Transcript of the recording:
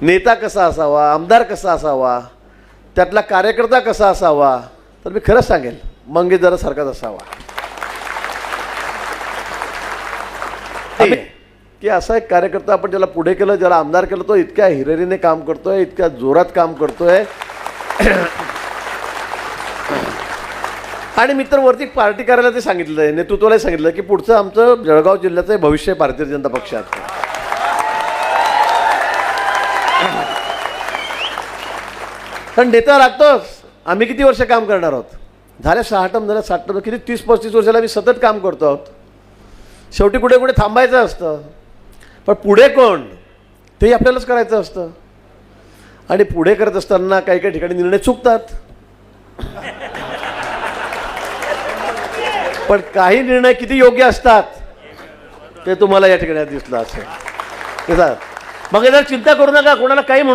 नेता कसा असावा आमदार कसा असावा त्यातला कार्यकर्ता कसा असावा तर मी खरंच सांगेल मंगेशदारासारखाच असावा. की असा एक कार्यकर्ता आपण ज्याला पुढे केलं ज्याला आमदार केलं तो इतक्या हिरिरीने काम करतोय इतक्या जोरात काम करतोय. आणि मित्र वरती पार्टी करायला ते सांगितलं आहे नेतृत्वाला सांगितलं की पुढचं आमचं जळगाव जिल्ह्याचं भविष्य भारतीय जनता पक्षात. कारण नेता लागतोच. आम्ही किती वर्ष काम करणार आहोत? झाल्या सहा टम झाल्या सात टम किती? तीस पस्तीस वर्षाला आम्ही सतत काम करतो आहोत. शेवटी कुठे कुठे थांबायचं असतं. पण पुढे कोण? तेही आपल्यालाच करायचं असतं. आणि पुढे करत असताना काही काही ठिकाणी निर्णय चुकतात. पण काही निर्णय किती योग्य असतात ते तुम्हाला या ठिकाणी दिसलं असेल. मग याला चिंता करू नका कोणाला काही म्हणू